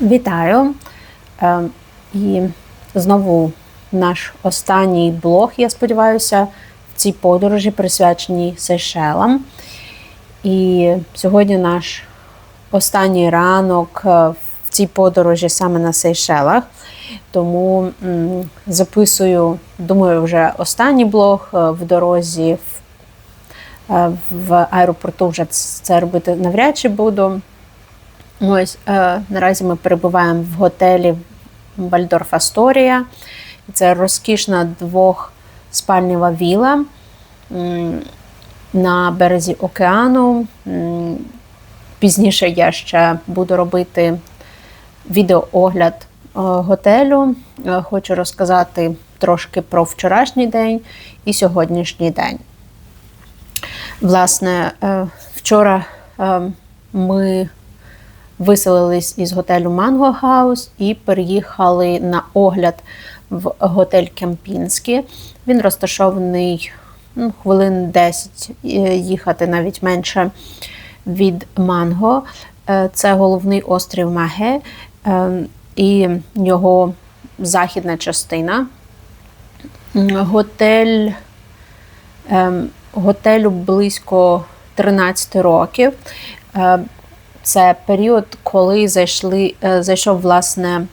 Вітаю! Е, І знову наш останній блог, я сподіваюся, в цій подорожі присвяченій Сейшелам. І сьогодні наш останній ранок е, в цій подорожі саме на Сейшелах. Тому записую, думаю, вже останній блог е, в дорозі. В аеропорту вже це робити навряд чи буду. Ось е, наразі ми перебуваємо в готелі Вальдорф Асторія. Це розкішна двохспальнева віла на березі океану. Пізніше я ще буду робити відеоогляд е, готелю. Е, Хочу розказати трошки про вчорашній день і сьогоднішній день. Власне, е, вчора ми виселились із готелю Манго Хаус і переїхали на огляд в готель Кемпінський. Він розташований ну, хвилин 10 е, їхати навіть менше від Манго. Е, Це головний острів Маге е, і його західна частина. Готель Ем, Готелю близько 13 років. Це період, коли зайшли, е, зайшов власне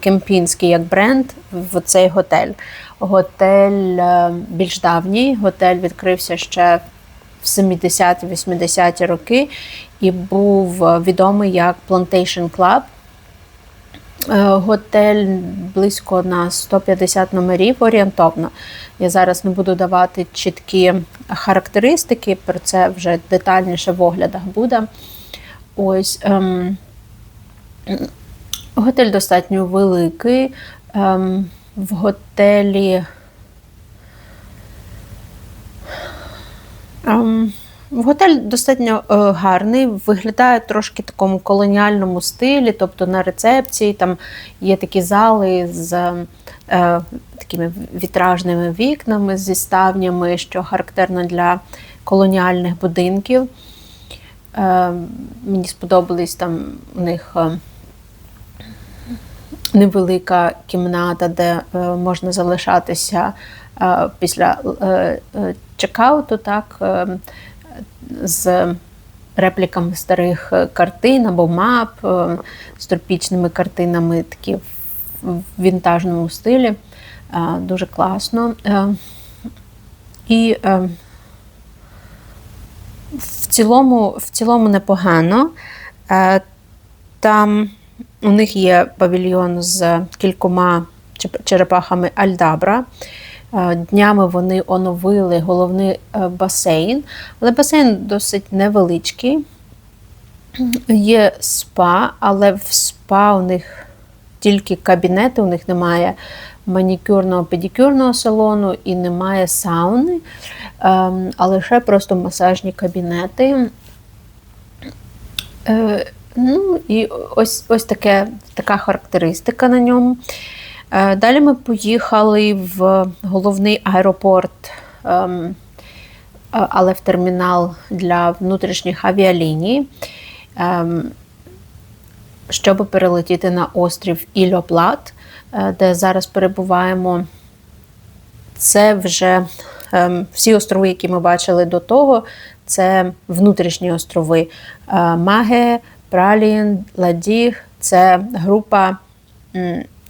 Кемпінський як бренд в цей готель. Готель е, більш давній, готель відкрився ще в 70-80-ті роки і був е, відомий як Plantation Club. Готель близько на 150 номерів орієнтовно. Я зараз не буду давати чіткі характеристики, про це вже детальніше в оглядах буде. Ось ем, готель достатньо великий. Ем, в готелі. Ем, готель достатньо е, гарний, виглядає трошки такому колоніальному стилі, тобто на рецепції там є такі зали з е, такими вітражними вікнами, зі ставнями, що характерно для колоніальних будинків. Е, мені сподобались там у них. Е, невелика кімната, де е, можна залишатися після чекауту, так, з репліками старих картин або мап, з тропічними картинами, такі в вінтажному стилі. Дуже класно. І в цілому, в цілому непогано. Е, Там у них є павільйон з кількома черепахами Альдабра. Е, Днями вони оновили головний е, басейн, але басейн досить невеличкий. Є спа, але в спа у них тільки кабінети, у них немає манікюрного педикюрного салону і немає сауни, а лише просто масажні кабінети. Е, Ну і ось, ось таке, така характеристика на ньому. Е, Далі ми поїхали в головний аеропорт, ем, але в термінал для внутрішніх авіаліній, ем, щоб перелетіти на острів Ільоплат, е, де зараз перебуваємо. Це вже ем, всі острови, які ми бачили до того, це внутрішні острови. Е, Маге, Пралін, Ладіг це група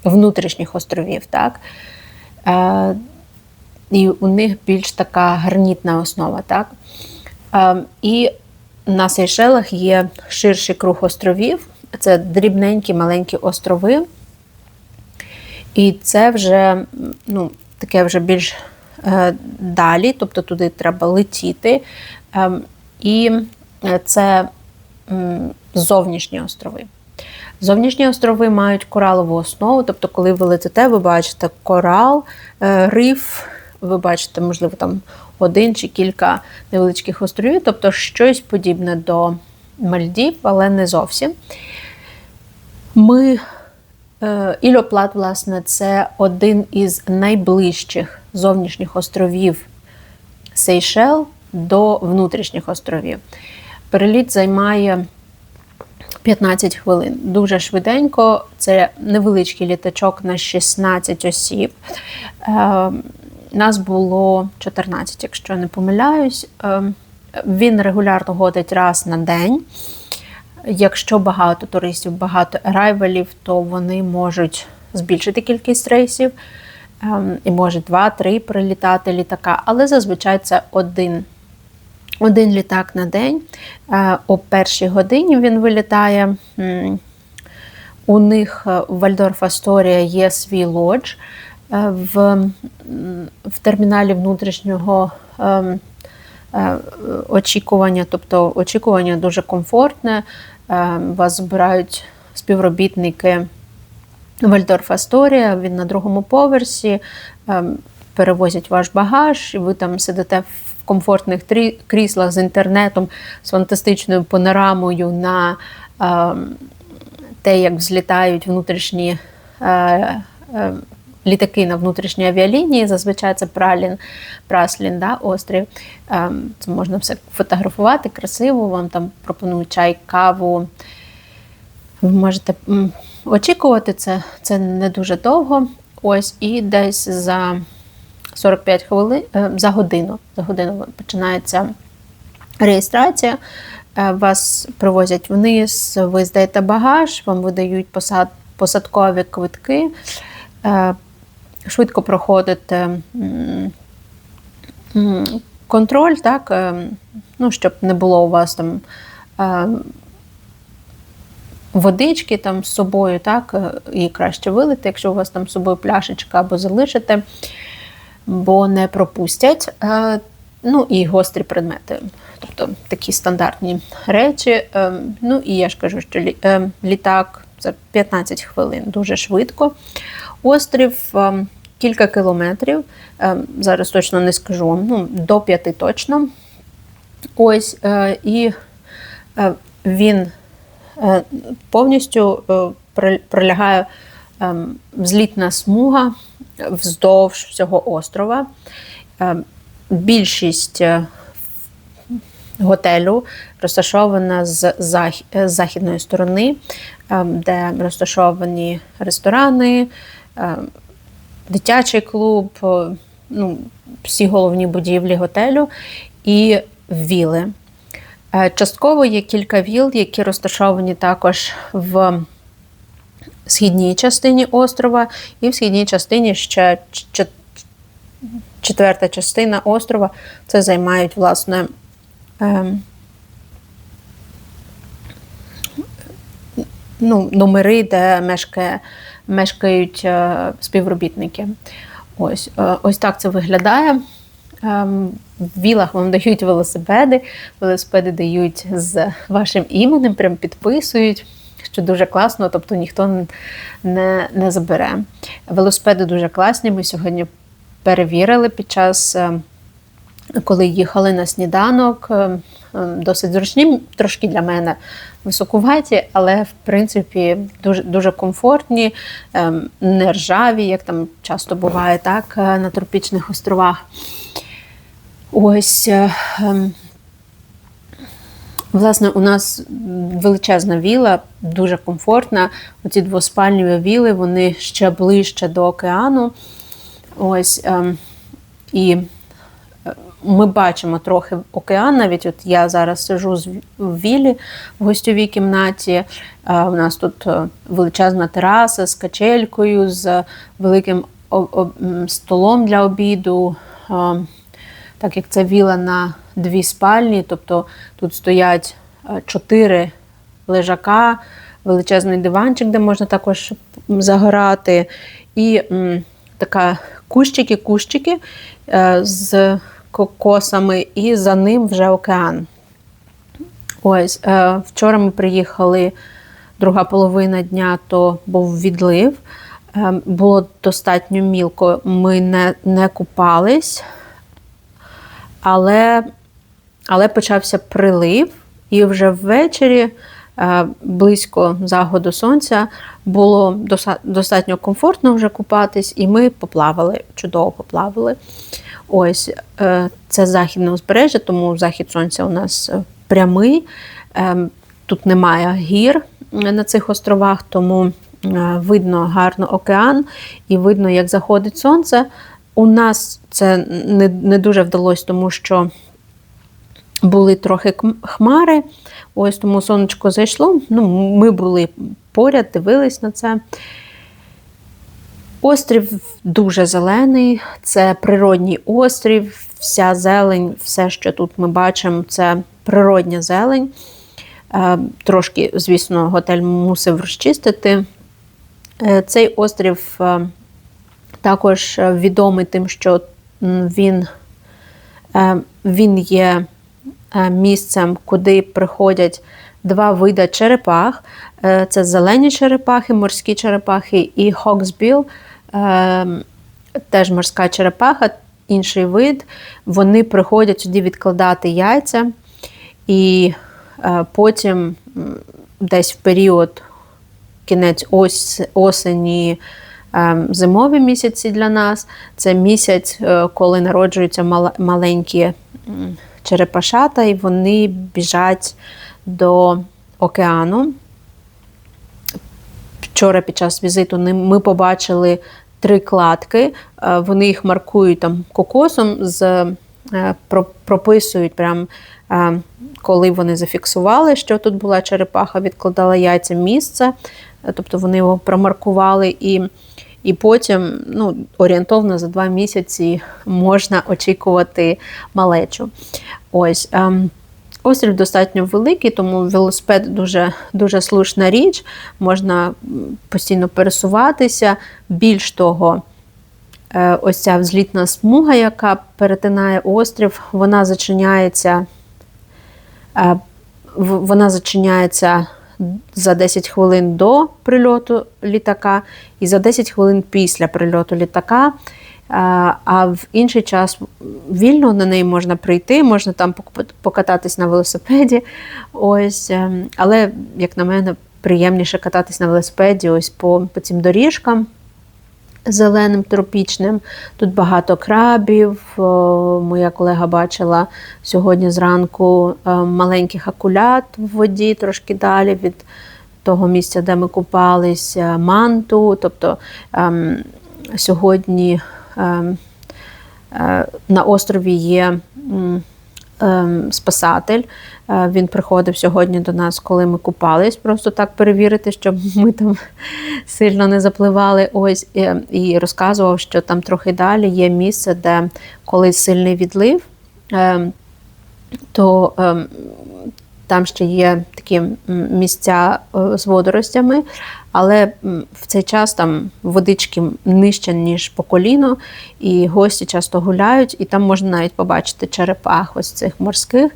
внутрішніх островів. Так? Е, І у них більш така гранітна основа. Так? Е, І на Сейшелах є ширший круг островів. Це дрібненькі маленькі острови. І це вже ну, таке вже більш далі, тобто туди треба летіти. Ем, і е, це зовнішні острови. Зовнішні острови мають коралову основу, тобто, коли ви летите, ви бачите корал, е, риф, ви бачите, можливо, там один чи кілька невеличких островів, тобто щось подібне до Мальдів, але не зовсім. Ми Е, Ільоплат, власне, це один із найближчих зовнішніх островів Сейшел до внутрішніх островів. Переліт займає 15 хвилин. Дуже швиденько. Це невеличкий літачок на 16 осіб. Е, Нас було 14, якщо не помиляюсь. Е, Він регулярно ходить раз на день. Якщо багато туристів, багато арайвелів, то вони можуть збільшити кількість рейсів ем, і може два-три прилітати літака, але зазвичай це один. Один літак на день. Е, О першій годині він вилітає. У них е, в Вальдорф Асторія є свій лодж. Е, В, в терміналі внутрішнього ем, очікування, тобто очікування дуже комфортне. Е, Вас збирають співробітники Вальдорф Асторія, він на другому поверсі, ем, перевозять ваш багаж, і ви там сидите в комфортних кріслах з інтернетом, з фантастичною панорамою на ем, те, як взлітають внутрішні е, е, літаки на внутрішній авіалінії. Зазвичай це Пралін, Праслін, да, острів. Ем, Це можна все фотографувати красиво, вам там пропонують чай, каву. Ви можете очікувати це, це не дуже довго. Ось, і десь за 45 хвилин е, за годину. За годину починається реєстрація. Е, Вас привозять вниз, ви здаєте багаж, вам видають посад, посадкові квитки. Швидко м, контроль, так, е, ну, щоб не було у вас там е, водички там з собою, так, е, її краще вилити, якщо у вас там з собою пляшечка або залишите, бо не пропустять. Ну і гострі предмети, тобто такі стандартні речі. Ну і я ж кажу, що літак це 15 хвилин, дуже швидко. Острів кілька кілометрів, е, зараз точно не скажу ну, до п'яти точно. Ось, е, і е, він повністю пролягає взлітна смуга вздовж всього острова. Більшість готелю розташована з зах- західної сторони, де розташовані ресторани, дитячий клуб, е, ну, всі головні будівлі готелю і віли. Е, Частково є кілька віл, які розташовані також в східній частині острова, і в східній частині ще четверта частина острова. Це займають, власне, ем, ну, номери, де мешкає, мешкають е, співробітники. Ось, е, ось так це виглядає. Ем, В вілах вам дають велосипеди, велосипеди дають з вашим іменем, прям підписують, що дуже класно, тобто ніхто не, не забере. Велосипеди дуже класні. Ми сьогодні перевірили під час, е, коли їхали на сніданок. Досить зручні, трошки для мене високуваті, але в принципі дуже, дуже комфортні, е, не ржаві, як там часто буває так е, на тропічних островах. Ось. е, ем, Власне, у нас величезна віла, дуже комфортна. Оці двоспальні віли, вони ще ближче до океану. Ось, ем, і ми бачимо трохи океан. Навіть от я зараз сижу в вілі в гостьовій кімнаті. У нас тут е, величезна тераса з качелькою, з великим столом для обіду. Так як це віла на дві спальні, тобто тут стоять е, чотири лежака, величезний диванчик, де можна також загорати, і така кущики-кущики е, з кокосами, і за ним вже океан. Ось, е, вчора ми приїхали, друга половина дня, то був відлив. Е, було достатньо мілко, ми не, не купались, але, але почався прилив, і вже ввечері, е, близько заходу сонця, було достатньо комфортно вже купатись, і ми поплавали, чудово поплавали. Ось е, це західне узбережжя, тому захід сонця у нас е, прямий. Ем, Тут немає гір, на цих островах, тому видно гарно океан і видно, як заходить сонце. У нас це не, не дуже вдалося, тому що були трохи хмари. Ось тому сонечко зайшло. Ну, Ми були поряд, дивились на це. Острів дуже зелений, це природній острів, вся зелень, все, що тут ми бачимо, це природня зелень. Е, трошки, звісно, готель мусив розчистити. Е, цей острів е, також відомий тим, що він, він є місцем, куди приходять два види черепах. Це зелені черепахи, морські черепахи і Хоксбіл, теж морська черепаха, інший вид. Вони приходять сюди відкладати яйця. І Е, потім десь в період кінець ось, осені, е, зимові місяці для нас. Це місяць, е, коли народжуються маленькі черепашата, і вони біжать до океану. Вчора під час візиту ми побачили три кладки, вони їх маркують там кокосом, з, прописують прям коли вони зафіксували, що тут була черепаха, відкладала яйця місце, е, тобто вони його промаркували і. І потім ну, орієнтовно за два місяці можна очікувати малечу. Ось. Острів достатньо великий, тому велосипед дуже дуже слушна річ, можна постійно пересуватися. Більш того, е, ось ця взлітна смуга, яка перетинає острів, вона зачиняється Е, вона зачиняється за 10 хвилин до прильоту літака і за 10 хвилин після прильоту літака. Е, а в інший час вільно на неї можна прийти, можна там покататись на велосипеді. Ось, ем, Але, як на мене, приємніше кататись на велосипеді ось по, по цим доріжкам зеленим тропічним. Тут багато крабів. Моя колега бачила сьогодні зранку е, маленьких акулят в воді, трошки далі від того місця, де ми купалися, манту. Тобто ем, сьогодні е, на острові є. Ем, спасатель. Е, він приходив сьогодні до нас, коли ми купались, просто так перевірити, щоб ми там сильно не запливали. Ось і розказував, що там трохи далі є місце, де коли сильний відлив, ем, то ем, там ще є такі місця е, з водоростями, але в цей час там водички нижче, ніж по коліно, і гості часто гуляють, і там можна навіть побачити черепах ось цих морських.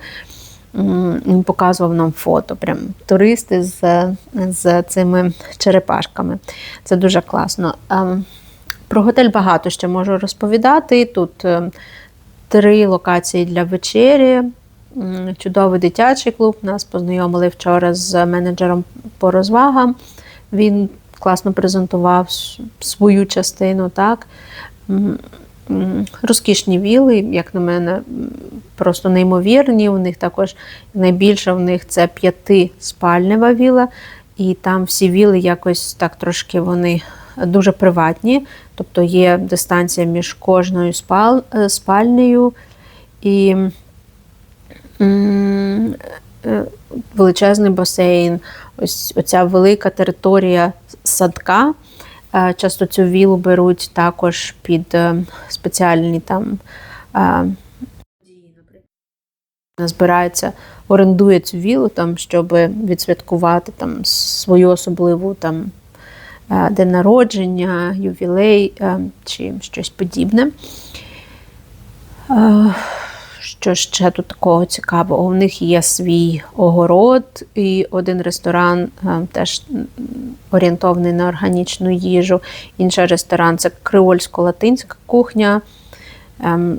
Він показував нам фото, прям туристи з з цими черепашками. Це дуже класно. Ем, про готель багато ще можу розповідати. Тут ем, три локації для вечері. Чудовий дитячий клуб. Нас познайомили вчора з менеджером по розвагам. Він класно презентував свою частину. так. Розкішні віли, як на мене, просто неймовірні. У них також найбільше в них це п'ятиспальнева віла, і там всі віли якось так трошки вони дуже приватні, тобто є дистанція між кожною спаль, е, спальнею і величезний басейн, ось оця велика територія садка. Е, часто цю вілу беруть також під спеціальні там збирається, орендує цю вілу, там, щоб відсвяткувати там, свою особливу там, е, день народження, ювілей е, чи щось подібне. Е, що ще тут такого цікавого? У них є свій огород і один ресторан теж орієнтований на органічну їжу. Інший ресторан це креольсько-латинська кухня. Ем,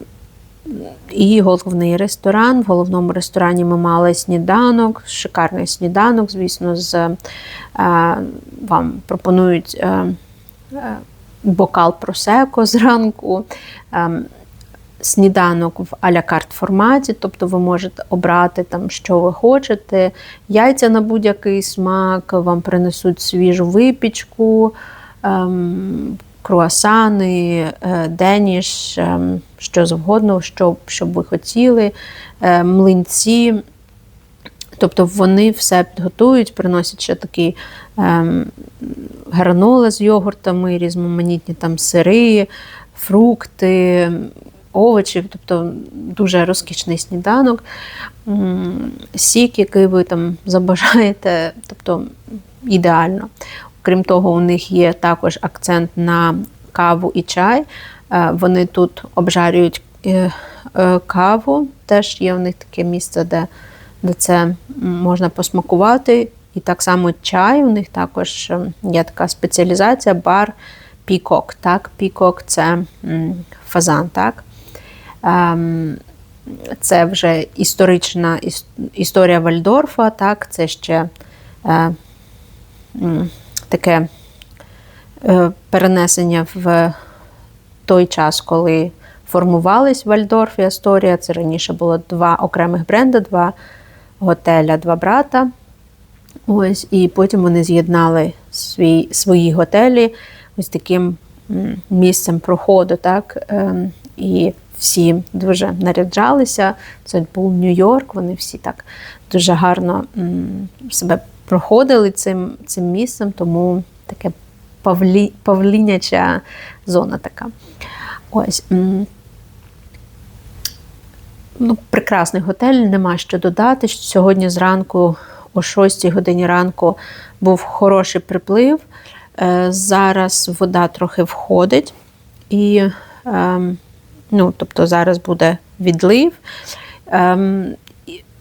і головний ресторан. В головному ресторані ми мали сніданок, шикарний сніданок, звісно, з е, вам пропонують е, е, бокал просеко зранку. Сніданок в а-ля карт форматі, тобто ви можете обрати там, що ви хочете, яйця на будь-який смак, вам принесуть свіжу випічку, ем, круасани, е, деніш, ем, що завгодно, що, що б ви хотіли, е, млинці. Тобто вони все підготують, приносять ще такі ем, граноли з йогуртами, різноманітні там сири, фрукти, овочі, тобто дуже розкішний сніданок. Сік, який ви там забажаєте, тобто ідеально. Крім того, у них є також акцент на каву і чай. Е, вони тут обжарюють е, е, каву, теж є у них таке місце, де де це можна посмакувати. І так само чай, у них також є така спеціалізація, бар пікок. Так? Пікок це фазан. так? Ем, це вже історична історія Вальдорфа, так? це ще таке е, перенесення в той час, коли формувались Вальдорф і Асторія. Це раніше було два окремих бренди, два готеля, два брата. Ось, І потім вони з'єднали свій, свої готелі ось таким місцем проходу. так, ем, І всі дуже наряджалися. Це був Нью-Йорк, вони всі так дуже гарно себе проходили цим цим місцем, тому таке павлі, павліняча зона така. Ось. Ну, Прекрасний готель, нема що додати. Сьогодні зранку, о 6 годині ранку, був хороший приплив. Е, зараз вода трохи входить, і ем, ну, тобто зараз буде відлив. Ем,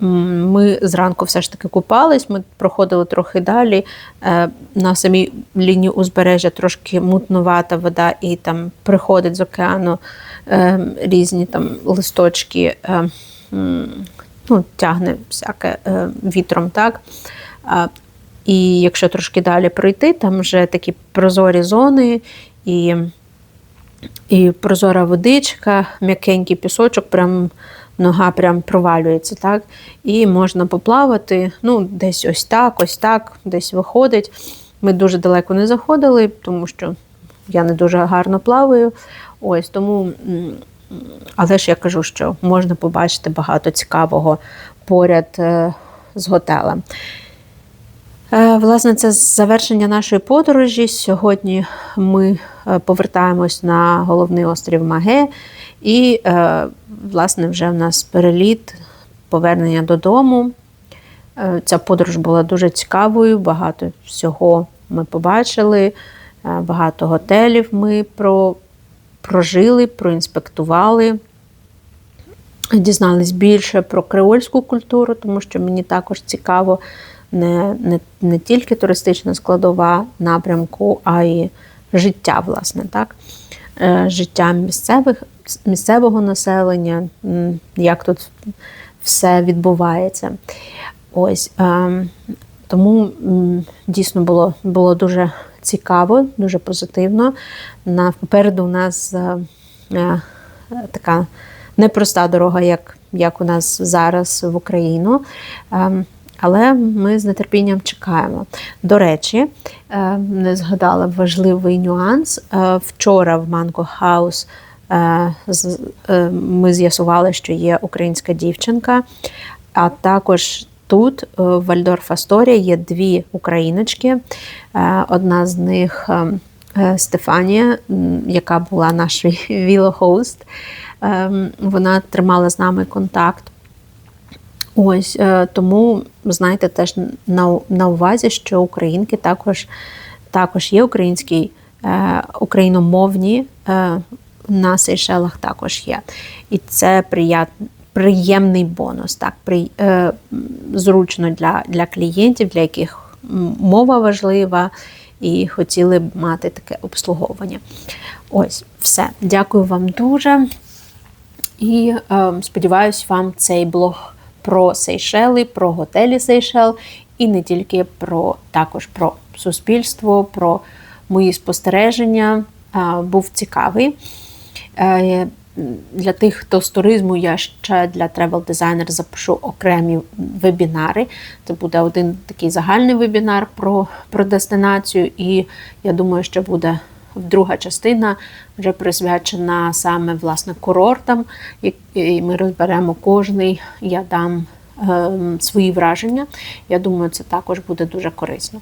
ми зранку все ж таки купались, ми проходили трохи далі. Е, на самій лінії узбережжя трошки мутнувата вода, і там приходить з океану е, різні там листочки, е, ну, тягне всяке вітром. так. І якщо трошки далі пройти, там вже такі прозорі зони і і прозора водичка, м'якенький пісочок, прям нога прям провалюється, так? І можна поплавати. Ну, десь ось так, ось так, десь виходить. Ми дуже далеко не заходили, тому що я не дуже гарно плаваю. Ось тому, але ж я кажу, що можна побачити багато цікавого поряд е, з готелем. Е, власне, це завершення нашої подорожі. Сьогодні ми повертаємось на головний острів Маге, і, е, власне, вже в нас переліт, повернення додому. Ця подорож була дуже цікавою, багато всього ми побачили, багато готелів ми про, прожили, проінспектували. Дізнались більше про креольську культуру, тому що мені також цікаво не не, не тільки туристична складова напрямку, а й життя, власне, так? Е, життя місцевих, місцевого населення, як тут все відбувається. Ось е, Тому дійсно було було дуже цікаво, дуже позитивно. На, Попереду у нас е, така непроста дорога, як як у нас зараз в Україну. Ем, але ми з нетерпінням чекаємо. До речі, е, не згадала важливий нюанс. Е, вчора в Манго Хаус е, ми з'ясували, що є українська дівчинка, а також. Тут, в Вальдорф Асторія, є дві україночки. Одна з них Стефанія, яка була наш вілохост. Вона тримала з нами контакт Ось е, тому знаєте, теж на на увазі, що українки також також є українські, е, україномовні е, на Сейшелах також є. І це прият, приємний бонус, так, при, зручно для, для клієнтів, для яких мова важлива. І хотіли б мати таке обслуговування. Ось, все. Дякую вам дуже. І е, сподіваюсь, вам цей блог про Сейшели, про готелі Сейшел, і не тільки про також про суспільство, про мої спостереження. Був цікавий. Е, для тих, хто з туризму, я ще для Travel Designer запишу окремі вебінари. Це буде один такий загальний вебінар про, про дестинацію, і я думаю, що буде друга частина вже присвячена саме власне курортам. І- ми розберемо кожний. Я дам ем, свої враження. Я думаю, це також буде дуже корисно.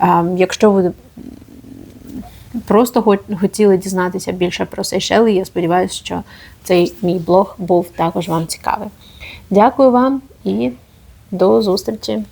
Ем, Якщо ви просто хотіли дізнатися більше про Сейшели, я сподіваюся, що цей мій блог був також вам цікавий. Дякую вам і до зустрічі!